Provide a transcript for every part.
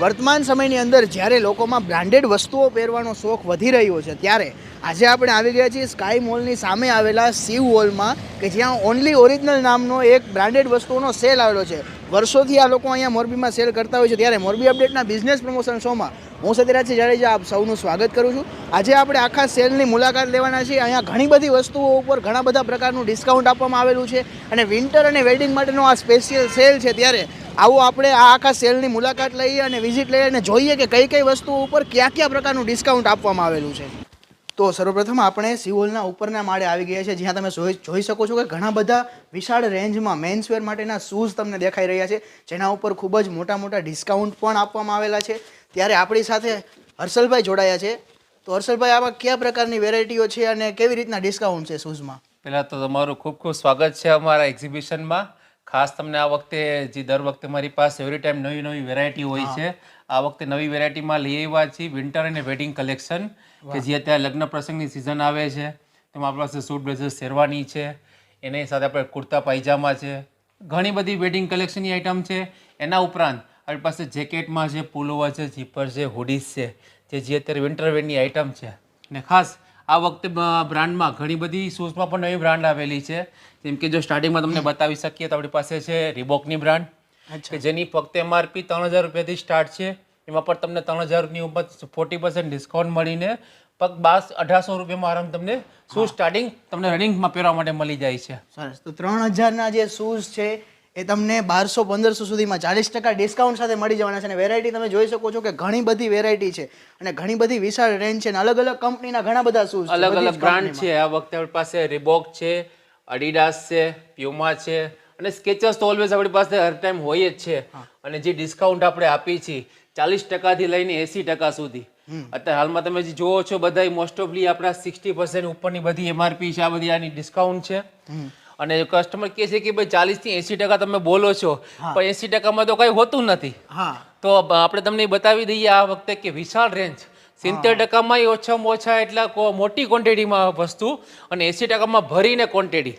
વર્તમાન સમયની અંદર જ્યારે લોકોમાં બ્રાન્ડેડ વસ્તુઓ પહેરવાનો શોખ વધી રહ્યો છે, ત્યારે આજે આપણે આવી ગયા છીએ સ્કાય મોલની સામે આવેલા શિવ હોલમાં કે જ્યાં ઓનલી ઓરિજિનલ નામનો એક બ્રાન્ડેડ વસ્તુઓનો સેલ આવેલો છે. વર્ષોથી આ લોકો અહીંયા મોરબીમાં સેલ કરતા હોય છે, ત્યારે મોરબી અપડેટના બિઝનેસ પ્રમોશન શોમાં હું સત્યરાજ જાડેજા આપ સૌનું સ્વાગત કરું છું. આજે આપણે આખા સેલની મુલાકાત લેવાના છીએ. અહીંયા ઘણી બધી વસ્તુઓ ઉપર ઘણા બધા પ્રકારનું ડિસ્કાઉન્ટ આપવામાં આવેલું છે અને વિન્ટર અને વેડિંગ માટેનો આ સ્પેશિયલ સેલ છે, ત્યારે આવો આપણે આ આખા સેલની મુલાકાત લઈએ અને વિઝિટ લઈએ અને જોઈએ કે કઈ કઈ વસ્તુઓ ઉપર કયા કયા પ્રકારનું ડિસ્કાઉન્ટ આપવામાં આવેલું છે. તો સર્વપ્રથમ આપણે સિવોલના ઉપરના માળે આવી ગયા છે. જ્યાં તમે જોઈ શકો છો કે ઘણા બધા વિશાળ રેન્જમાં મેન્સવેર માટેના શૂઝ તમને દેખાઈ રહ્યા છે. જેના ઉપર ખૂબ જ મોટા મોટા ડિસ્કાઉન્ટ પણ આપવામાં આવેલા છે. ત્યારે આપણી સાથે હર્ષલભાઈ જોડાયા છે. તો હર્ષલભાઈ આમાં કયા પ્રકારની વેરાયટીઓ છે અને કેવી રીતના ડિસ્કાઉન્ટ છે શૂઝમાં પહેલાં તો તમારું ખૂબ ખૂબ સ્વાગત છે અમારા એક્ઝિબિશનમાં ખાસ તમને આ વખતે જે દર વખતે મારી પાસે એવરી ટાઈમ નવી નવી વેરાયટી હોય છે આ વખતે નવી વેરાયટીમાં લઈ આવ્યા છીએ વિન્ટર અને વેડિંગ કલેક્શન કે જે અત્યારે લગ્ન પ્રસંગની સિઝન આવે છે. તેમાં આપણી પાસે સૂટ બ્લેઝર શેરવાની છે. એની સાથે આપણે કુર્તા પાયજામા છે. ઘણી બધી વેડિંગ કલેક્શનની આઇટમ છે. એના ઉપરાંત આપણી પાસે જેકેટમાં છે પુલોવા છે જીપર છે હુડીઝ છે જે જે અત્યારે વિન્ટર વેરની આઇટમ છે. ને ખાસ આ વખતે બ્રાન્ડમાં ઘણી બધી શૂઝમાં પણ નવી બ્રાન્ડ આવેલી છે. જેમ કે જો સ્ટાર્ટિંગમાં તમને બતાવી શકીએ તો આપણી પાસે છે રિબોકની બ્રાન્ડ કે જેની ફક્ત એમઆરપી ત્રણ હજાર રૂપિયાથી સ્ટાર્ટ છે. એમાં પણ તમને ત્રણ હજારની ઉપર ફોર્ટી પર્સન્ટ ડિસ્કાઉન્ટ મળીને પગ બાસ અઢારસો રૂપિયામાં આરામ તમને શૂઝ સ્ટાર્ટિંગ તમને રનિંગમાં પહેરવા માટે મળી જાય છે. સરસ. તો ત્રણ હજારના જે શૂઝ છે એ તમને બારસો પંદરસો સુધીમાં ચાલીસ ટકા ડિસ્કાઉન્ટ સાથે મળી જવાના છે અને વેરાયટી તમે જોઈ શકો છો કે ઘણી બધી વેરાયટી છે અને ઘણી બધી વિશાળ રેન્જ છે અને અલગ અલગ કંપનીના ઘણા બધા શૂઝ અલગ અલગ બ્રાન્ડ છે. આ વખતે આપણી પાસે રિબોક છે અડીડાસ છે પ્યુમા છે અને સ્કેચર્સ તો ઓલવેઝ આપણી પાસે હર ટાઈમ હોય જ છે. અને જે ડિસ્કાઉન્ટ આપણે આપી છીએ ચાલીસ ટકાથી લઈને એસી ટકા સુધી. અત્યારે હાલમાં તમે જે જોવો છો બધા મોસ્ટ ઓફલી આપણા સિક્સટી પર્સન્ટ ઉપરની બધી એમઆરપી છે આ બધી આની ડિસ્કાઉન્ટ છે. અને કસ્ટમર કહે છે કે ભાઈ ચાલીસથી એસી ટકા તમે બોલો છો પણ એસી ટકામાં તો કઈ હોતું નથી. તો આપણે તમને બતાવી દઈએ આ વખતે કે વિશાળ રેન્જ સિત્તેર ટકામાં ઓછામાં ઓછા એટલા મોટી ક્વોન્ટિટીમાં વસ્તુ અને એસી ટકામાં ભરીને ક્વોન્ટિટી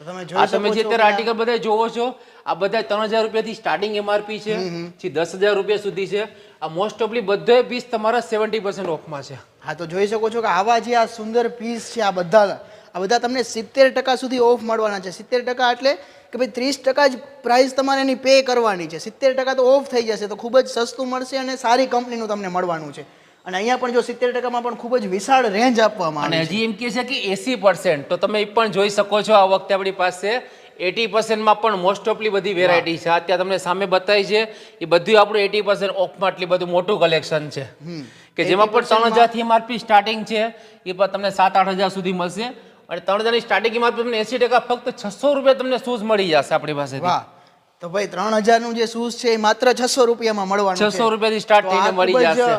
તમે આ તમે જે અત્યારે આર્ટિકલ બધા જોવો છો આ બધા ત્રણ હજાર રૂપિયાથી સ્ટાર્ટિંગ એમઆરપી છે જે દસ હજાર રૂપિયા સુધી છે. આ મોસ્ટ ઓફલી બધો પીસ તમારા સેવન્ટી પર્સન્ટ ઓફમાં છે. હા તો જોઈ શકો છો કે આવા જે આ સુંદર પીસ છે આ બધા આ બધા તમને સિત્તેર ટકા સુધી ઓફ મળવાના છે. સિત્તેર ટકા એટલે કે ભાઈ ત્રીસ ટકા જ પ્રાઇસ તમારે એની પે કરવાની છે. સિત્તેર ટકા તો ઓફ થઈ જશે તો ખૂબ જ સસ્તું મળશે અને સારી કંપનીનું તમને મળવાનું છે. અને અહીંયા પણ જો સિત્તેર ટકામાં પણ ખૂબ જ વિશાળ રેન્જ આપવામાં અને હજી એમ કહે છે કે એસી પર્સન્ટ તો તમે એ પણ જોઈ શકો છો આ વખતે આપણી પાસે એટી પર્સન્ટમાં પણ મોસ્ટ ઓફલી બધી વેરાયટી છે. અત્યારે તમને સામે બતાવી છે એ બધું આપણું એટી પર્સન્ટ ઓફમાં એટલી બધું મોટું કલેક્શન છે. કે જેમાં પણ ત્રણ હજારથી એમઆરપી સ્ટાર્ટિંગ છે એ પણ તમને સાત આઠ હજાર સુધી મળશે. અને ત્રણ હજારની સ્ટાર્ટિંગ કિંમત તમને એસી ટકા ફક્ત છસો રૂપિયા તમને શૂઝ મળી જશે આપણી પાસે વાહ. તો ભાઈ ત્રણ હજારનું જે શૂઝ છે એ માત્ર છસો રૂપિયામાં મળવાનું છસો રૂપિયાથી સ્ટાર્ટ થઈને મળી જશે.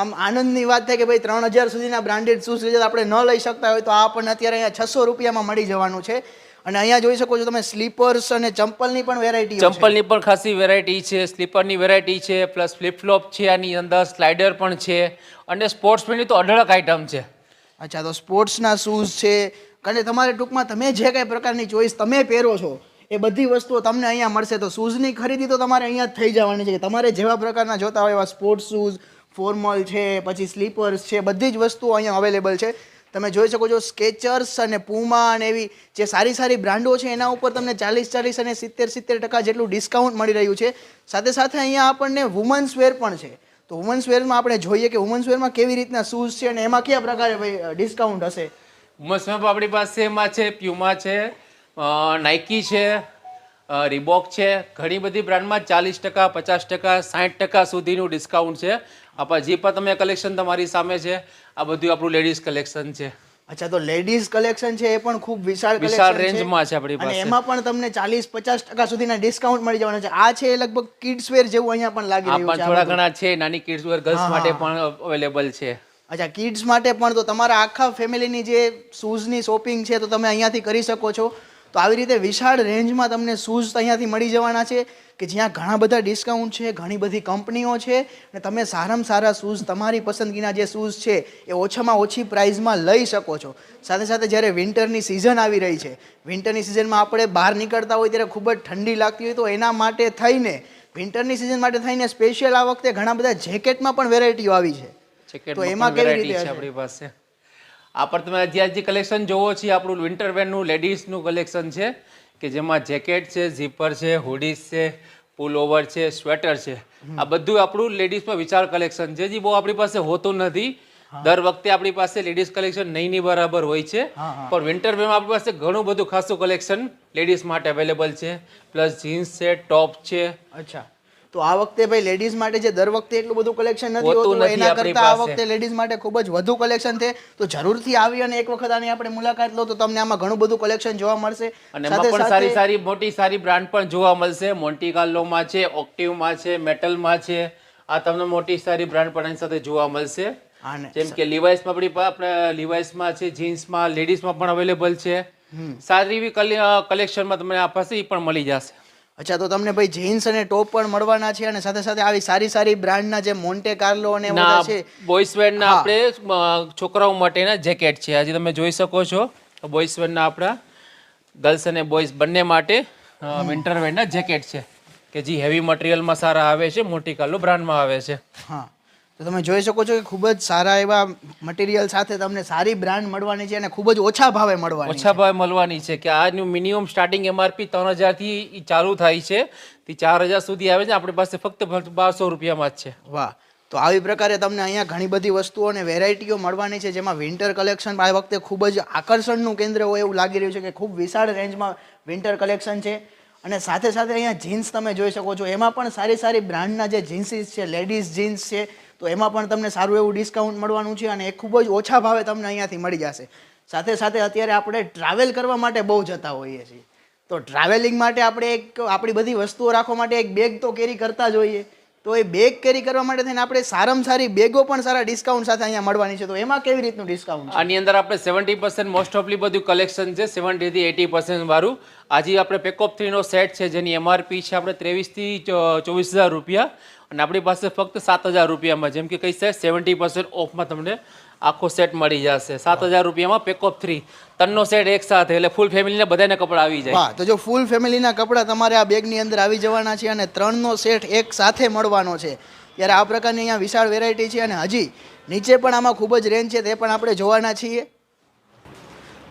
આમ આનંદની વાત થાય કે ભાઈ ત્રણ હજાર સુધીના બ્રાન્ડેડ શૂઝ રિઝલ્ટ આપણે ન લઈ શકતા હોય તો આ પણ અત્યારે અહીંયા છસો રૂપિયામાં મળી જવાનું છે. અને અહીંયા જોઈ શકો છો તમે સ્લીપર્સ અને ચંપલની પણ વેરાયટી ચંપલની પણ ખાસી વેરાયટી છે સ્લીપરની વેરાયટી છે પ્લસ ફ્લિપ ફ્લોપ છે આની અંદર સ્લાઇડર પણ છે. અને સ્પોર્ટ્સમેનની તો અઢળક આઇટમ છે. અચ્છા તો સ્પોર્ટ્સના શૂઝ છે અને તમારે ટૂંકમાં તમે જે કાંઈ પ્રકારની ચોઈસ તમે પહેરો છો, એ બધી વસ્તુઓ તમને અહીંયા મળશે. તો શૂઝની ખરીદી તો તમારે અહીંયા થઈ જવાની છે કે તમારે જેવા પ્રકારના જોતા હોય એવા સ્પોર્ટ્સ શૂઝ ફોર્મલ છે, પછી સ્લીપર્સ છે, બધી જ વસ્તુઓ અહીંયા અવેલેબલ છે. તમે જોઈ શકો છો સ્કેચર્સ અને પુમા અને એવી જે સારી સારી બ્રાન્ડો છે, એના ઉપર તમને ચાલીસ ચાલીસ અને સિત્તેર સિત્તેર ટકા જેટલું ડિસ્કાઉન્ટ મળી રહ્યું છે. સાથે સાથે અહીંયા આપણને વુમન્સ વેર પણ છે. તો વુમન્સ વેરમાં આપણે જોઈએ કે વુમન્સ વેરમાં કેવી રીતના શૂઝ છે અને એમાં કયા પ્રકારે ડિસ્કાઉન્ટ હશે? વુમન્સમાં આપણી પાસે એમાં છે પ્યુમા છે નાઇકી છે રિબોક છે ઘણી બધી બ્રાન્ડમાં ચાલીસ ટકા પચાસ ટકા સાઠ ટકા સુધીનું ડિસ્કાઉન્ટ છે. આપણા જે પણ તમે કલેક્શન તમારી સામે છે આ બધું આપણું લેડીઝ કલેક્શન છે. અચ્છા તો લેડીઝ કલેક્શન છે એ પણ ખૂબ વિશાળ વિશાળ રેન્જમાં છે આપણી પાસે. એમાં પણ તમને ચાલીસ પચાસ ટકા સુધીના ડિસ્કાઉન્ટ મળી જવાના છે. આ છે લગભગ કિડ્સ વેર જેવું અહીંયા પણ લાગી રહ્યું છે થોડા ઘણા છે નાની કિડ્સ વેર ગર્લ્સ માટે પણ અવેલેબલ છે. અચ્છા કિડ્સ માટે પણ તો તમારા આખા ફેમિલીની જે શૂઝની શોપિંગ છે તો તમે અહીંયાથી કરી શકો છો. તો આવી રીતે વિશાળ રેન્જમાં તમને શૂઝ અહીંયાથી મળી જવાના છે કે જ્યાં ઘણા બધા ડિસ્કાઉન્ટ છે, ઘણી બધી કંપનીઓ છે અને તમે સારામાં સારા શૂઝ તમારી પસંદગીના જે શૂઝ છે એ ઓછામાં ઓછી પ્રાઇઝમાં લઈ શકો છો. સાથે સાથે જ્યારે વિન્ટરની સિઝન આવી રહી છે વિન્ટરની સિઝનમાં આપણે બહાર નીકળતા હોય ત્યારે ખૂબ જ ઠંડી લાગતી હોય તો એના માટે થઈને વિન્ટરની સિઝન માટે થઈને સ્પેશિયલ આ વખતે ઘણા બધા જેકેટમાં પણ વેરાયટીઓ આવી છે. તો એમાં કેવી રીતે છે આપણી પાસે? આ પર તમે જ્યાં જે કલેક્શન જોવો છે આપણું વિન્ટર વેરનું લેડીઝનું કલેક્શન છે કે જેમાં જેકેટ છે ઝીપર છે હુડીઝ છે પુલ ઓવર છે સ્વેટર છે. આ બધું આપણું લેડીઝમાં વિચાર કલેક્શન છે. જે બહુ આપણી પાસે હોતું નથી. દર વખતે આપણી પાસે લેડીઝ કલેક્શન નહીં ની બરાબર હોય છે. પણ વિન્ટર વેરમાં આપણી પાસે ઘણું બધું ખાસું કલેક્શન લેડીઝ માટે અવેલેબલ છે. પ્લસ જીન્સ છે ટોપ છે. અચ્છા. તો આ વખતે ભાઈ લેડીઝ માટે જે દર વખતે એટલું બધું કલેક્શન નથી હોતું એના કરતાં આ વખતે લેડીઝ માટે ખૂબ જ વધુ કલેક્શન છે. તો જરૂરથી આવી અને એક વખત આની આપણે મુલાકાત લો તો તમને આમાં ઘણું બધું કલેક્શન જોવા મળશે. અને પણ સારી સારી મોટી સારી બ્રાન્ડ પણ જોવા મળશે. મોન્ટી કાર્લોમાં છે ઓક્ટિવમાં છે મેટલમાં છે. આ તમને મોટી સારી બ્રાન્ડ પણ એની સાથે જોવા મળશે. જેમ કે લિવાઇસમાં આપણી આપણે લિવાઇસમાં છે જીન્સમાં લેડીઝમાં પણ અવેલેબલ છે. સારી એવી કલેક્શનમાં તમને આ પાસે પણ મળી જશે. અચ્છા તો તમને ભાઈ જીન્સ અને ટોપ પણ મળવાના છે અને સાથે સાથે આવી સારી સારી બ્રાન્ડના જે મોન્ટે કાર્લો અને બધા છે બોયસ વેરના. આપણે છોકરાઓ માટેના જેકેટ છે. આજે તમે જોઈ શકો છો બોયસ વેરના આપણા ગર્લ્સ અને બોયઝ બંને માટે વિન્ટર વેરના જેકેટ છે. કે જે હેવી મટીરિયલમાં સારા આવે છે મોટી કાલો બ્રાન્ડમાં આવે છે. હા. તો તમે જોઈ શકો છો કે ખૂબ જ સારા એવા મટીરિયલ સાથે તમને સારી બ્રાન્ડ મળવાની છે અને ખૂબ જ ઓછા ભાવે મળવાની ઓછા ભાવે મળવાની છે કે આજનું મિનિમમ સ્ટાર્ટિંગ એમઆરપી ત્રણ હજારથી ચાલુ થાય છે. તે ચાર હજાર સુધી આવે છે આપણી પાસે ફક્ત બારસો રૂપિયામાં જ છે. વાહ. તો આવી પ્રકારે તમને અહીંયા ઘણી બધી વસ્તુઓ અને વેરાયટીઓ મળવાની છે જેમાં વિન્ટર કલેક્શન આ વખતે ખૂબ જ આકર્ષણનું કેન્દ્ર હોય એવું લાગી રહ્યું છે કે ખૂબ વિશાળ રેન્જમાં વિન્ટર કલેક્શન છે. અને સાથે સાથે અહીંયા જીન્સ તમે જોઈ શકો છો. એમાં પણ સારી સારી બ્રાન્ડના જે જીન્સીસ છે લેડીઝ જીન્સ છે, તો એમાં પણ તમને સારું એવું ડિસ્કાઉન્ટ મળવાનું છે અને એ ખૂબ જ ઓછા ભાવે તમને અહીંયાથી મળી જશે. સાથે સાથે અત્યારે આપણે ટ્રાવેલ કરવા માટે બહુ જતા હોઈએ છીએ. તો ટ્રાવેલિંગ માટે આપણે એક આપણી બધી વસ્તુઓ રાખવા માટે એક બેગ તો કેરી કરતા જ હોઈએ. તો એ બેગ કેરી કરવા માટે થઈને આપણે સારામાં સારી બેગો પણ સારા ડિસ્કાઉન્ટ સાથે અહીંયા મળવાની છે. તો એમાં કેવી રીતનું ડિસ્કાઉન્ટ આની અંદર આપણે સેવન્ટી પર્સન્ટ મોસ્ટ ઓફલી બધું કલેક્શન છે. સેવન્ટીથી એટી પર્સન્ટ વાળું. આજે આપણે પેકઅપ થ્રીનો સેટ છે, જેની એમઆરપી છે આપણે ત્રેવીસથી ચોવીસ હજાર રૂપિયા. અને આપણી પાસે ફક્ત સાત હજાર રૂપિયામાં જેમ કે કહી છે? સેવન્ટી પર્સન્ટ ઓફમાં તમને આખો સેટ મળી જશે. સાત હજાર રૂપિયામાં પેકઅપ થ્રી તનનો સેટ એક સાથે એટલે ફૂલ ફેમિલીને બધાને કપડાં આવી જાય. તો જો ફૂલ ફેમિલીના કપડાં તમારે આ બેગની અંદર આવી જવાના છે અને ત્રણનો સેટ એક સાથે મળવાનો છે. ત્યારે આ પ્રકારની અહીંયા વિશાળ વેરાયટી છે અને હજી નીચે પણ આમાં ખૂબ જ રેન્જ છે તે પણ આપણે જોવાના છીએ.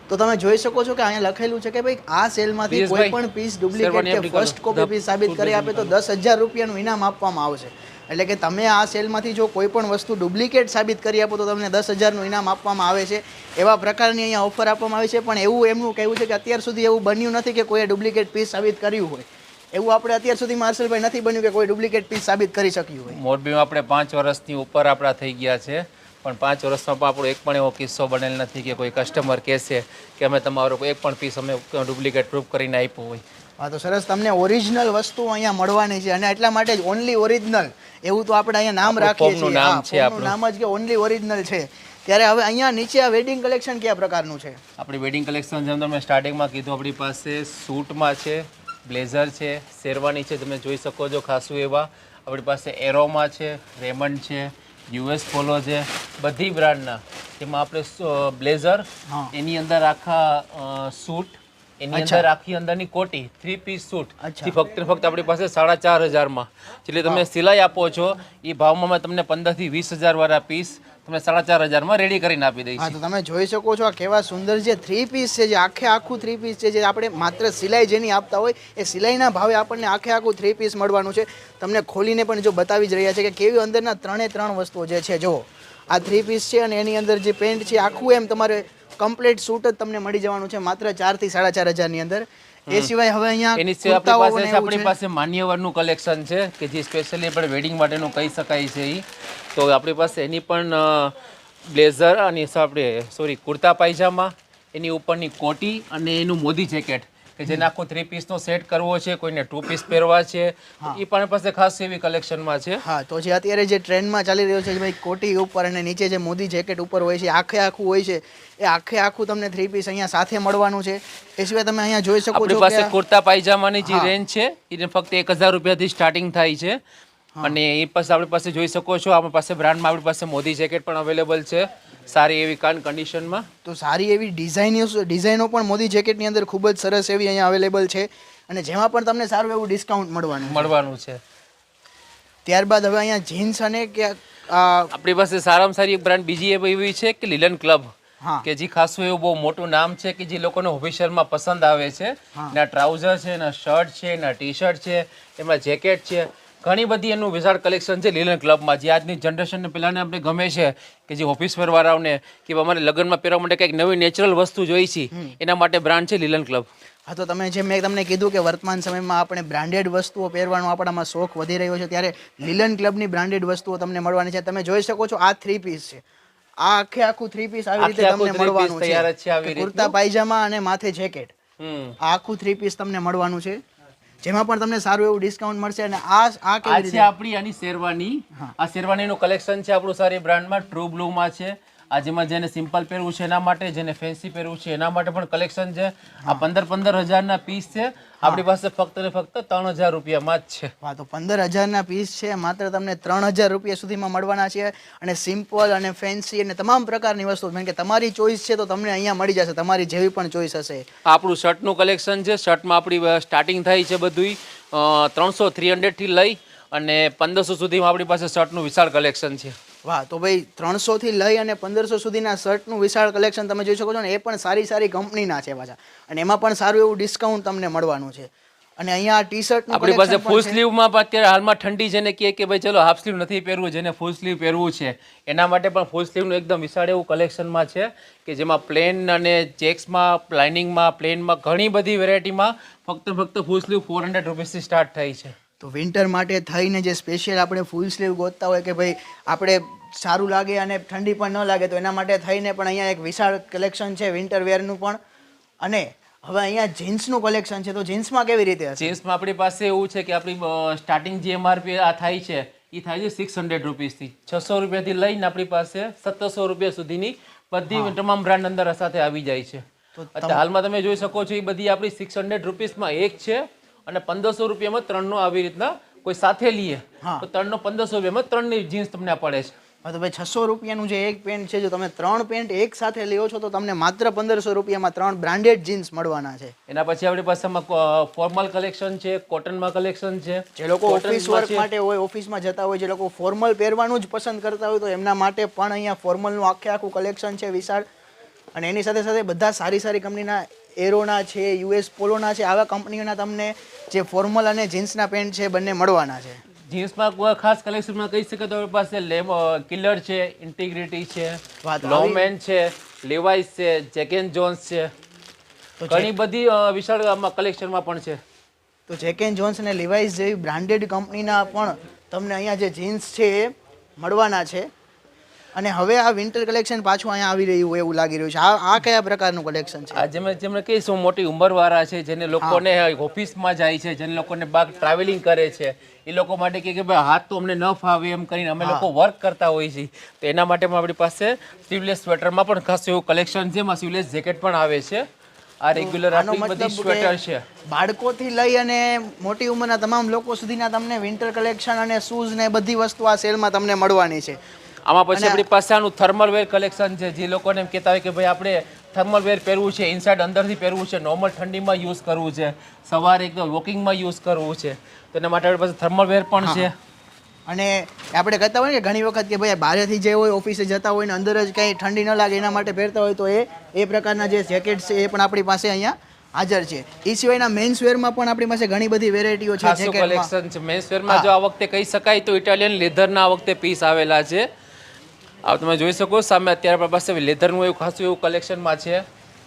તો તમે જોઈ શકો છો કે અહીંયા લખેલું છે કે ભાઈ આ સેલમાંથી કોઈ પણ પીસ ડુપ્લિકેટ કે ફર્સ્ટ કોપી પીસ સાબિત કરી આપે તો દસ હજાર રૂપિયાનું ઇનામ આપવામાં આવશે. એટલે કે તમે આ સેલમાંથી જો કોઈ પણ વસ્તુ ડુપ્લિકેટ સાબિત કરી આપો તો તમને દસ હજારનું ઇનામ આપવામાં આવે છે. એવા પ્રકારની અહીંયા ઓફર આપવામાં આવે છે. પણ એવું એમનું કહેવું છે કે અત્યાર સુધી એવું બન્યું નથી કે કોઈએ ડુપ્લિકેટ પીસ સાબિત કર્યું હોય. એવું આપણે અત્યાર સુધી માર્શલભાઈ નથી બન્યું કે કોઈ ડુપ્લિકેટ પીસ સાબિત કરી શક્યું હોય. મોરબીમાં આપણે પાંચ વર્ષની ઉપર આપણા થઈ ગયા છે. પણ પાંચ વર્ષમાં પણ આપણો એક પણ એવો કિસ્સો બનેલ નથી કે કોઈ કસ્ટમર કહેશે કે અમે તમારો એક પણ પીસ અમે ડુપ્લિકેટ પ્રૂફ કરીને આપ્યો હોય. હા તો સરસ તમને ઓરિજિનલ વસ્તુઓ અહીંયા મળવાની છે અને એટલા માટે જ ઓનલી ઓરિજિનલ એવું તો આપણે અહીંયા નામ રાખીએ છીએ. નામ છે આપણું. નામ જ કે ઓનલી ઓરિજિનલ છે. ત્યારે હવે અહીંયા નીચે આ વેડિંગ કલેક્શન કયા પ્રકારનું છે? આપણી વેડિંગ કલેક્શન જેમ તમે સ્ટાર્ટિંગમાં કીધું આપણી પાસે સૂટમાં છે બ્લેઝર છે શેરવાની છે તમે જોઈ શકો છો ખાસું એવા. આપણી પાસે એરોમાં છે રેમન્ડ છે યુએસ પોલો છે બધી બ્રાન્ડના જેમાં આપણે બ્લેઝર હા. એની અંદર આખા સૂટ એની અંદર આખી અંદરની કોટી થ્રી પીસ સૂટ. જે ફક્ત ફક્ત આપણી પાસે સાડા ચાર હજારમાં એટલે તમે સિલાઈ આપો છો એ ભાવમાં મેં તમને પંદરથી વીસ હજાર વાળા પીસ તમને સાડા ચાર હજારમાં રેડી કરીને આપી દઈશ. હા તો તમે જોઈ શકો છો આ કેવા સુંદર જે થ્રી પીસ છે જે આખે આખું થ્રી પીસ છે જે આપણે માત્ર સિલાઈ જેની આપતા હોય એ સિલાઈના ભાવે આપણને આખે આખું થ્રી પીસ મળવાનું છે. તમને ખોલીને પણ જો બતાવી જ રહ્યા છે કે કેવી અંદરના ત્રણે ત્રણ વસ્તુઓ જે છે જો આ થ્રી પીસ છે અને એની અંદર જે પેન્ટ છે આખું એમ તમારે કમ્પ્લીટ સૂટ જ તમને મળી જવાનું છે માત્ર ચારથી સાડા ચાર હજારની અંદર. એ સિવાય હવે અહીંયા એની સિવાય આપણી પાસે આપણી પાસે માન્યવરનું કલેક્શન છે કે જે સ્પેશિયલી આપણે વેડિંગ માટેનું કહી શકાય છે એ તો આપણી પાસે એની પણ બ્લેઝર અને આપણે સોરી કુર્તા પાયજામા એની ઉપરની કોટી અને એનું મોદી જેકેટ કે જેને આખો થ્રી પીસનો સેટ કરવો છે કોઈને ટુ પીસ પહેરવા છે એ પણ પાસે ખાસ એવી કલેક્શનમાં છે. હા તો જે અત્યારે જે ટ્રેન્ડમાં ચાલી રહ્યો છે ભાઈ કોટી ઉપર અને નીચે જે મોદી જેકેટ ઉપર હોય છે આખે આખું હોય છે એ આખે આખું તમને થ્રી પીસ અહીંયા સાથે મળવાનું છે. એ સિવાય તમે અહીંયા જોઈ શકો છો કે પાસે કુર્તા પાયજામાની જે રેન્જ છે એ ફક્ત એક હજાર રૂપિયાથી સ્ટાર્ટિંગ થાય છે. અને એ પાસે આપણી પાસે જોઈ શકો છો આપણી પાસે બ્રાન્ડમાં આપણી પાસે મોદી જેકેટ પણ અવેલેબલ છે સારી એવી કાન કન્ડિશનમાં તો સારી એવી ડિઝાઇન ડિઝાઇનો પણ મોદી જેકેટની અંદર ખૂબ જ સરસ એવી અહીંયા અવેલેબલ છે. અને જેમાં પણ તમને સારું એવું ડિસ્કાઉન્ટ મળવાનું છે. મળવાનું છે. ત્યારબાદ હવે અહીંયા જીન્સ અને કે આપણી પાસે સારામાં સારી એક બ્રાન્ડ બીજી એવી છે કે લીલન ક્લબ. કે જે ખાસું એવું બહુ મોટું નામ છે કે જે લોકોને ઓફિશિયલમાં પસંદ આવે છે. એના ટ્રાઉઝર છે એના શર્ટ છે એના ટી શર્ટ છે એમાં જેકેટ છે. ઘણી બધી એનું વિશાળ કલેક્શન છે લીલન ક્લબમાં જે આજની જનરેશનને પહેલાંને આપણે ગમે છે કે જે ઓફિસ વેરવાળાઓને કે અમારે લગ્નમાં પહેરવા માટે કંઈક નવી નેચરલ વસ્તુ જોઈ છે એના માટે બ્રાન્ડ છે લીલન ક્લબ હા તો તમે જે મેં તમને કીધું કે વર્તમાન સમયમાં આપણે બ્રાન્ડેડ વસ્તુઓ પહેરવાનો આપણામાં શોખ વધી રહ્યો છે ત્યારે લીલન ક્લબની બ્રાન્ડેડ વસ્તુઓ તમને મળવાની છે. તમે જોઈ શકો છો આ થ્રી પીસ છે. આ આખે આખું થ્રી પીસ આવી રીતે તમને મળવાનું છે. કુર્તા પાયજામા અને માથે જેકેટ આખું થ્રી પીસ તમને મળવાનું છે. જેમાં પણ તમને સારું એવું ડિસ્કાઉન્ટ મળશે અને આ આ કેવી છે આપણી આની શેરવાની આ શેરવાનીનું કલેક્શન છે આપણું સારી બ્રાન્ડમાં ટ્રુ બ્લુમાં છે. આ જેમાં જેને સિમ્પલ પહેરવું છે એના માટે જેને ફેન્સી પહેરવું છે એના માટે પણ કલેક્શન છે. આ પંદર પંદર હજારના પીસ છે. આપણી પાસે ફક્ત ને ફક્ત ત્રણ હજાર રૂપિયામાં જ છે. હા તો પંદર હજારના પીસ છે. માત્ર તમને ત્રણ હજાર રૂપિયા સુધીમાં મળવાના છે. અને સિમ્પલ અને ફેન્સી અને તમામ પ્રકારની વસ્તુ કારણ કે તમારી ચોઈસ છે તો તમને અહીંયા મળી જશે. તમારી જેવી પણ ચોઈસ હશે. આપણું શર્ટનું કલેક્શન છે. શર્ટમાં આપણી સ્ટાર્ટિંગ થાય છે બધું ત્રણસો થ્રી હંડ્રેડથી લઈ અને પંદરસો સુધીમાં આપણી પાસે શર્ટનું વિશાળ કલેક્શન છે. વાહ તો ભાઈ ત્રણસોથી લઈ અને પંદરસો સુધીના શર્ટનું વિશાળ કલેક્શન તમે જોઈ શકો છો ને એ પણ સારી સારી કંપનીના છે પાછા. અને એમાં પણ સારું એવું ડિસ્કાઉન્ટ તમને મળવાનું છે. અને અહીંયા ટી શર્ટ આપણી પાસે ફૂલ સ્લીવમાં પણ અત્યારે હાલમાં ઠંડી જેને કહે કે ભાઈ ચલો હાફ સ્લીવ નથી પહેરવું જેને ફૂલ સ્લીવ પહેરવું છે એના માટે પણ ફૂલ સ્લીવનું એકદમ વિશાળ એવું કલેક્શનમાં છે કે જેમાં પ્લેન અને ચેક્સમાં લાઇનિંગમાં પ્લેનમાં ઘણી બધી વેરાયટીમાં ફક્ત ફક્ત ફૂલ સ્લીવ ફોર હંડ્રેડ રૂપીસથી સ્ટાર્ટ થાય છે. તો વિન્ટર માટે થઈને જે સ્પેશિયલ આપણે ફૂલ સ્લીવ ગોતતા હોય કે ભાઈ આપણે સારું લાગે અને ઠંડી પણ ન લાગે તો એના માટે થઈને પણ અહીંયા એક વિશાળ કલેક્શન છે વિન્ટર વેરનું પણ. અને હવે અહીંયા જીન્સનું કલેક્શન છે તો જીન્સમાં કેવી રીતે જીન્સમાં આપણી પાસે એવું છે કે આપણી સ્ટાર્ટિંગ જે એમઆરપી આ થાય છે એ થાય છે સિક્સ હંડ્રેડ રૂપીસથી છસો રૂપિયાથી લઈને આપણી પાસે સત્તરસો રૂપિયા સુધીની બધી તમામ બ્રાન્ડ અંદર સાથે આવી જાય છે. હાલમાં તમે જોઈ શકો છો એ બધી આપણી સિક્સ હંડ્રેડ રૂપીસમાં એક છે. અને પંદરસો રૂપિયામાં ત્રણનો આવી રીતના કોઈ સાથે લઈએ. તો ત્રણનો પંદરસો રૂપિયામાં ત્રણની જીન્સ તમને પડે છે. હા તો ભાઈ છસો રૂપિયાનું જે એક પેન્ટ છે જો તમે ત્રણ પેન્ટ એક સાથે લ્યો છો તો તમને માત્ર પંદરસો રૂપિયામાં ત્રણ બ્રાન્ડેડ જીન્સ મળવાના છે. એના પછી આપણી પાસે ફોર્મલ કલેક્શન છે કોટનમાં કલેક્શન છે. જે લોકો ઓફિસ વર્ક માટે હોય ઓફિસમાં જતા હોય જે લોકો ફોર્મલ પહેરવાનું જ પસંદ કરતા હોય તો એમના માટે પણ અહીંયા ફોર્મલનું આખે આખું કલેક્શન છે વિશાળ. અને એની સાથે સાથે બધા સારી સારી કંપનીના એરોના છે યુએસ પોલોના છે આવા કંપનીઓના તમને જે ફોર્મલ અને જીન્સના પેન્ટ છે બંને મળવાના છે. જીન્સમાં કોઈ ખાસ કલેક્શનમાં કહી શકે તો આપણી પાસે લેમ કિલર છે ઇન્ટિગ્રિટી છે લોમેન છે લેવાઇસ છે જેકેન જોન્સ છે. તો ઘણી બધી વિશાળ કલેક્શનમાં પણ છે. તો જેકેન જોન્સ અને લિવાઇસ જેવી બ્રાન્ડેડ કંપનીના પણ તમને અહીંયા જે જીન્સ છે એ મળવાના છે. અને હવે આ વિન્ટર કલેક્શન પાછું અહીંયા આવી રહ્યું હોય એવું લાગી રહ્યું છે. આ આ કયા પ્રકારનું કલેક્શન છે? આ જેમ જેમને કહીશું મોટી ઉંમરવાળા છે જેને લોકોને ઓફિસમાં જાય છે જેને લોકોને બાગ ટ્રાવેલિંગ કરે છે એ લોકો માટે કે ભાઈ હાથ તો અમને ન ફાવે એમ કરીને અમે લોકો વર્ક કરતા હોઈએ છીએ. તો એના માટે પણ આપણી પાસે સ્લીવલેસ સ્વેટરમાં પણ ખાસ એવું કલેક્શન છે એમાં સ્લીવલેસ જેકેટ પણ આવે છે. આ રેગ્યુલર આટલી બધી સ્વેટર છે. બાળકોથી લઈ અને મોટી ઉંમરના તમામ લોકો સુધીના તમને વિન્ટર કલેક્શન અને શૂઝ ને બધી વસ્તુ આ સેલમાં તમને મળવાની છે. આમાં પછી આપણી પાસે આનું થર્મલ વેર કલેક્શન છે જે લોકોને એમ કહેતા હોય કે ભાઈ આપણે થર્મલ વેર પહેરવું છે ઇનસાઇડ અંદરથી પહેરવું છે નોર્મલ ઠંડીમાં યુઝ કરવું છે સવારે એકદમ વોકિંગમાં યુઝ કરવું છે. તો એના માટે આપણી પાસે થર્મલ વેર પણ છે. અને આપણે કહેતા હોય ને કે ઘણી વખત કે ભાઈ બહારેથી જે હોય ઓફિસે જતા હોય ને અંદર જ કંઈ ઠંડી ન લાગે એના માટે પહેરતા હોય તો એ એ પ્રકારના જે જેકેટ છે એ પણ આપણી પાસે અહીંયા હાજર છે. એ સિવાયના મેન્સ વેરમાં પણ આપણી પાસે ઘણી બધી વેરાયટીઓ છે કલેક્શન છે. મેન્સ વેરમાં જો આ વખતે કહી શકાય તો ઇટાલિયન લેધરના આ વખતે પીસ આવેલા છે. આ તમે જોઈ શકો સામે અત્યારે આપણા પાસે લેધરનું એવું ખાસું એવું કલેક્શનમાં છે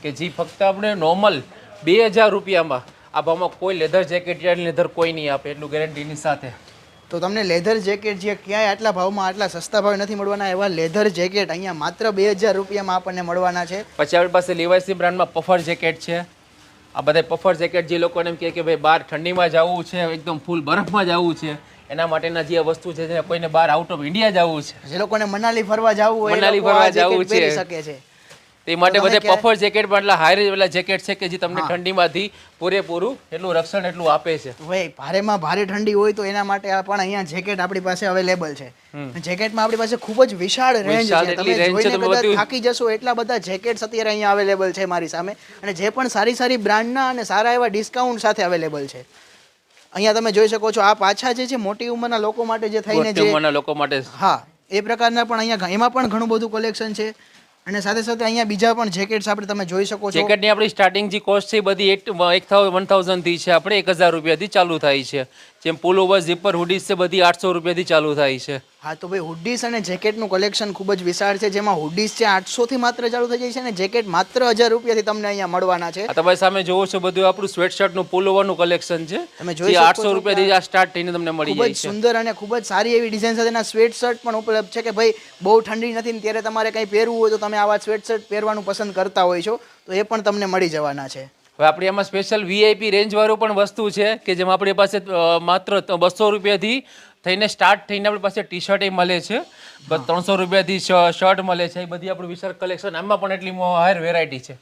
કે જે ફક્ત આપણે નોર્મલ બે હજાર રૂપિયામાં આ ભાવમાં કોઈ લેધર જેકેટ ઇટાલિયન લેધર કોઈ નહીં આપે એટલું ગેરંટીની સાથે. તો તમને લેધર જેકેટ જે ક્યાંય આટલા ભાવમાં આટલા સસ્તા ભાવે નથી મળવાના એવા લેધર જેકેટ અહીંયા માત્ર બે હજાર રૂપિયામાં આપણને મળવાના છે. પછી આપણી પાસે લીવાયસી બ્રાન્ડમાં પફર જેકેટ છે. આ બધા પફર જેકેટ જે લોકોને એમ કહે કે ભાઈ બહાર ઠંડીમાં જવું છે એકદમ ફૂલ બરફમાં જવું છે. એના માટેના જે વસ્તુ છે જે કોઈને બહાર આઉટ ઓફ ઇન્ડિયા જવું છે. જે લોકોને મનાલી ફરવા જવું હોય મનાલી ફરવા જવું છે. શકે છે. તે માટે બધે પફર જેકેટ પણ એટલા હાઈ રેન્જ વાળા જેકેટ છે કે જે તમને ઠંડીમાંથી પૂરેપૂરું એટલું રક્ષણ એટલું આપે છે. ભાઈ ભારેમાં ભારે ઠંડી હોય તો એના માટે પણ અહીંયા જેકેટ આપણી પાસે અવેલેબલ છે. જેકેટમાં આપણી પાસે ખૂબ જ વિશાળ રેન્જ છે. તમે જોઈને થાકી જશો એટલા બધા જેકેટ્સ અત્યારે અહીંયા અવેલેબલ છે મારી સામે. અને જે પણ સારી સારી બ્રાન્ડના અને સારા એવા ડિસ્કાઉન્ટ સાથે અવેલેબલ છે. અહીંયા તમે જોઈ શકો છો આ પાછા જે છે મોટી ઉંમરના લોકો માટે જે થઈને જે ઉંમરના લોકો માટે હા એ પ્રકારના પણ અહીંયા એમાં પણ ઘણું બધું કલેક્શન છે. અને સાથે સાથે અહીંયા બીજા પણ જેકેટ્સ આપણે તમે જોઈ શકો છો. જેકેટની આપણી સ્ટાર્ટિંગ જે કોસ્ટ છે બધી એક એક થાઉઝન્ડ વન થાઉઝન્ડથી છે આપણે એક હજાર રૂપિયાથી ચાલુ થાય છે. જેમ પુલ ઓવર ઝીપર હુડીઝ છે બધી આઠસો રૂપિયાથી ચાલુ થાય છે. હા તો ભાઈ હુડીસ અને જેકેટનું કલેક્શન ખૂબ જ વિશાળ છે. જેમાં હુડીસ છે આઠસોથી માત્ર ચાલુ થઈ જાય છે અને જેકેટ માત્ર હજાર રૂપિયાથી તમને અહીંયા મળવાના છે. તમે તમારી સામે જોવો છો બધું આપણું સ્વેટશર્ટનું પુલ ઓવરનું કલેક્શન છે. તમે જોઈ આઠસો રૂપિયાથી આ સ્ટાર્ટ થઈને તમને મળી જાય છે. સુંદર અને ખૂબ જ સારી એવી ડિઝાઇન સાથેના સ્વેટ શર્ટ પણ ઉપલબ્ધ છે કે ભાઈ બહુ ઠંડી નથી ને ત્યારે તમારે કંઈ પહેરવું હોય તો તમે આવા સ્વેટ શર્ટ પહેરવાનું પસંદ કરતા હોય છો તો એ પણ તમને મળી જવાના છે. હવે આપણી એમાં સ્પેશિયલ વીઆઈપી રેન્જવાળું પણ વસ્તુ છે કે જેમાં આપણી પાસે માત્ર બસો રૂપિયાથી થઈને સ્ટાર્ટ થઈને આપણી પાસે ટી શર્ટ એ મળે છે. ત્રણસો રૂપિયાથી શર્ટ મળે છે. એ બધી આપણું વિશાળ કલેક્શન આમાં પણ એટલી હાયર વેરાયટી છે.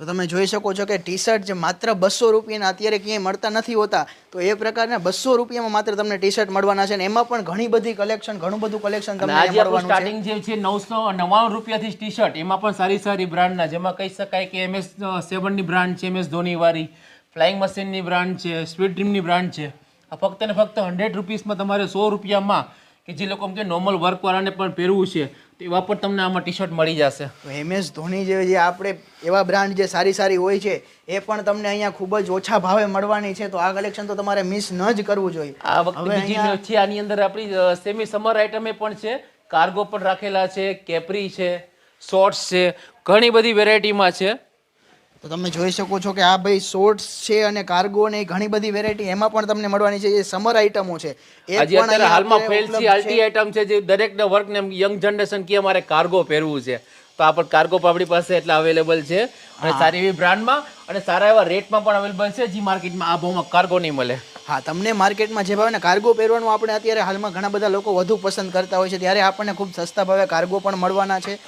તો તમે જોઈ શકો છો કે ટી શર્ટ જે માત્ર બસો રૂપિયાના અત્યારે ક્યાંય મળતા નથી હોતા તો એ પ્રકારના બસો રૂપિયામાં માત્ર તમને ટી શર્ટ મળવાના છે અને એમાં પણ ઘણી બધી કલેક્શન ઘણું બધું કલેક્શન તમને સ્ટાર્ટિંગ જે છે નવસો નવ્વાણું રૂપિયાથી ટી શર્ટ એમાં પણ સારી સારી બ્રાન્ડના જેમાં કહી શકાય કે એમએસ સેવનની બ્રાન્ડ છે એમએસ ધોનીવાળી ફ્લાઇંગ મશીનની બ્રાન્ડ છે સ્વીટ ડ્રીમની બ્રાન્ડ છે. આ ફક્ત ને ફક્ત હંડ્રેડ રૂપીસમાં તમારે સો રૂપિયામાં કે જે લોકો કે નોર્મલ વર્કવાળાને પણ પહેરવું છે તો એવા પણ તમને આમાં ટી શર્ટ મળી જશે. તો એમએસ ધોની જે જે આપણે એવા બ્રાન્ડ જે સારી સારી હોય છે એ પણ તમને અહીંયા ખૂબ જ ઓછા ભાવે મળવાની છે. તો આ કલેક્શન તો તમારે મિસ ન જ કરવું જોઈએ. આ વખતે બીજી છે આની અંદર આપણી સેમી સમર આઇટમે પણ છે. કાર્ગો પણ રાખેલા છે કેપરી છે શોર્ટ્સ છે ઘણી બધી વેરાયટીમાં છે. તો તમે જોઈ શકો છો કે આ ભાઈ શોર્ટ્સ છે અને કાર્ગો ને ઘણી બધી વેરાયટી એમાં પણ તમને મળવાની છે. જે સમર આઇટમો છે. આજે અત્યારે હાલમાં આપણે ફેલ છે ઉપલબ્ધ આલ્ટી આઈટમ છે જે દરેકને વર્કને યંગ જનરેશન કે અમારે કાર્ગો પહેરવું છે. તો આ પણ કાર્ગો પણ આપણી પાસે એટલે અવેલેબલ છે. અને સારી એવી બ્રાન્ડમાં અને સારા એવા રેટમાં પણ અવેલેબલ છે જે માર્કેટમાં આ ભાવમાં કાર્ગો નહીં મળે. હા તમને માર્કેટમાં જે ભાવે ને કાર્ગો પહેરવાનું આપણે અત્યારે હાલમાં ઘણા બધા લોકો વધુ પસંદ કરતા હોય છે. ત્યારે આપણને ખૂબ સસ્તા ભાવે કાર્ગો પણ મળવાના છે.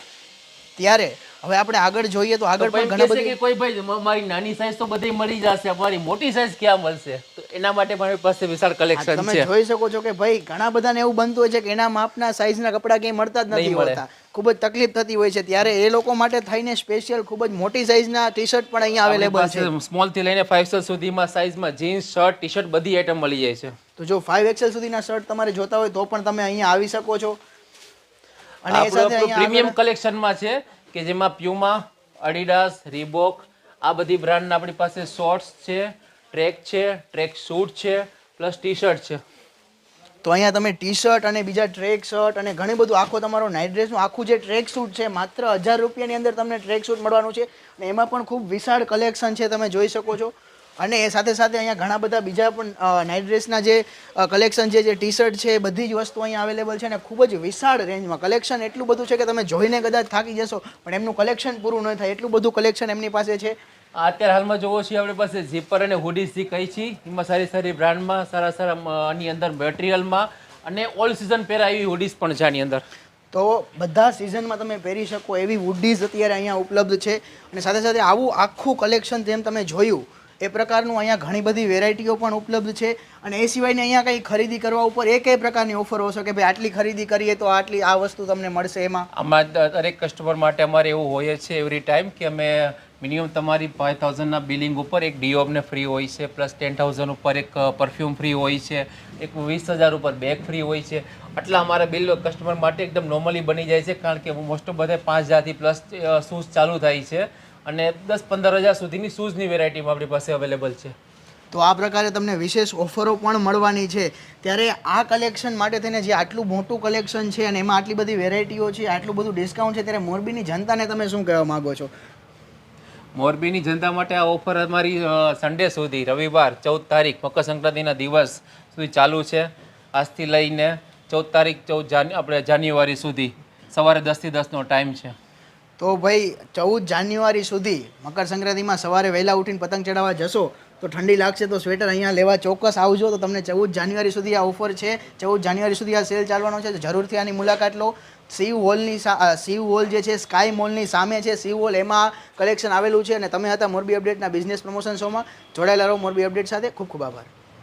ત્યારે હવે આપણે આગળ જોઈએ તો આગળ પણ ઘણા બધા કે કોઈ ભાઈ મારી નાની સાઈઝ તો બધી મળી જશે અમારી મોટી સાઈઝ ક્યાં મળશે? તો એના માટે મારી પાસે વિશાળ કલેક્શન તમે જોઈ શકો છો કે ભાઈ ઘણા બધાને એવું બનતું હોય છે કે એના માપના સાઈઝના કપડાં ક્યાંય મળતા જ નથી હોતા. ખૂબ જ તકલીફ થતી હોય છે. ત્યારે એ લોકો માટે થઈને સ્પેશિયલ ખૂબ જ મોટી સાઈઝના ટી શર્ટ પણ અહીંયા અવેલેબલ છે. સ્મોલથી લઈને ફાઈવ સ્ટાર સુધીમાં સાઈઝમાં જીન્સ શર્ટ ટી શર્ટ બધી આઈટમ મળી જાય છે. તો જો ફાઈવ એક્સેલ સુધીના શર્ટ તમારે જોતા હોય તો પણ તમે અહીંયા આવી શકો છો. અને એ સાથે પ્રીમિયમ કલેક્શનમાં છે. કે જેમાં પ્યુમા અડીડાસ રીબોક, આ બધી બ્રાન્ડના આપણી પાસે શોર્ટ્સ છે, ટ્રેક છે, ટ્રેક શૂટ છે, પ્લસ ટી શર્ટ છે. તો અહીંયા તમે ટી શર્ટ અને બીજા ટ્રેક શર્ટ અને ઘણી બધું આખો તમારો નાઇટ ડ્રેસનું આખું જે ટ્રેક શૂટ છે, માત્ર હજાર રૂપિયાની અંદર તમને ટ્રેક શૂટ મળવાનું છે અને એમાં પણ ખૂબ વિશાળ કલેક્શન છે, તમે જોઈ શકો છો. અને એ સાથે સાથે અહીંયા ઘણા બધા બીજા પણ નાઇટ ડ્રેસના જે કલેક્શન છે જે ટી શર્ટ છે એ બધી જ વસ્તુ અહીંયા અવેલેબલ છે અને ખૂબ જ વિશાળ રેન્જમાં કલેક્શન એટલું બધું છે કે તમે જોઈને કદાચ થાકી જશો પણ એમનું કલેક્શન પૂરું ન થાય. એટલું બધું કલેક્શન એમની પાસે છે. અત્યારે હાલમાં જોવો છીએ આપણી પાસે ઝીપર અને હુડીઝ જે કહી છે એમાં સારી સારી બ્રાન્ડમાં સારા સારા એની આની અંદર મટીરિયલમાં અને ઓલ સિઝન પહેરાય એવી હુડીઝ પણ છે આની અંદર. તો બધા સિઝનમાં તમે પહેરી શકો એવી હુડીઝ અત્યારે અહીંયા ઉપલબ્ધ છે. અને સાથે સાથે આવું આખું કલેક્શન જેમ તમે જોયું એ પ્રકારનું અહીંયા ઘણી બધી વેરાયટીઓ પણ ઉપલબ્ધ છે. અને એ સિવાયની અહીંયા કંઈ ખરીદી કરવા ઉપર એ કઈ પ્રકારની ઓફર હશે કે ભાઈ આટલી ખરીદી કરીએ તો આટલી આ વસ્તુ તમને મળશે એમાં? આમાં દરેક કસ્ટમર માટે અમારે એવું હોય છે એવરી ટાઈમ કે અમે મિનિમમ તમારી ફાઇવ થાઉઝન્ડના બિલિંગ ઉપર એક ડીઓ અમને ફ્રી હોય છે પ્લસ ટેન થાઉઝન્ડ ઉપર એક પરફ્યુમ ફ્રી હોય છે, એક વીસ હજાર ઉપર બેગ ફ્રી હોય છે. આટલા અમારા બિલ કસ્ટમર માટે એકદમ નોર્મલી બની જાય છે કારણ કે મોસ્ટ ઓફ બધા પાંચ હજારથી પ્લસ શૂઝ ચાલુ થાય છે. અને દસ પંદર હજાર સુધીની શૂઝની વેરાયટીમાં આપણી પાસે અવેલેબલ છે. તો આ પ્રકારે તમને વિશેષ ઓફરો પણ મળવાની છે. ત્યારે આ કલેક્શન માટે થઈને જે આટલું મોટું કલેક્શન છે અને એમાં આટલી બધી વેરાયટીઓ છે આટલું બધું ડિસ્કાઉન્ટ છે ત્યારે મોરબીની જનતાને તમે શું કહેવા માંગો છો? મોરબીની જનતા માટે આ ઓફર અમારી સન્ડે સુધી રવિવાર ચૌદ તારીખ મકર સંક્રાંતિના દિવસ સુધી ચાલુ છે. આજથી લઈને ચૌદ તારીખ ચૌદ જાન્યુ આપણે જાન્યુઆરી સુધી સવારે દસથી દસનો ટાઈમ છે. તો ભાઈ, ચૌદ જાન્યુઆરી સુધી મકર સંક્રાંતિમાં સવારે વહેલા ઉઠીને પતંગ ચડાવવા જશો, તો ઠંડી લાગશે તો સ્વેટર અહીંયા લેવા ચોક્કસ આવજો. તો તમને ચૌદ જાન્યુઆરી સુધી આ ઓફર છે. ચૌદ જાન્યુઆરી સુધી આ સેલ ચાલવાનો છે. જરૂરથી આની મુલાકાત લો. શિવ હોલની શિવ હોલ જે છે સ્કાય મોલની સામે છે. શિવ હોલ એમાં કલેક્શન આવેલું છે અને તમે હતા મોરબી અપડેટના બિઝનેસ પ્રમોશન શોમાં જોડાયેલા રહો મોરબી અપડેટ સાથે. ખૂબ ખૂબ આભાર.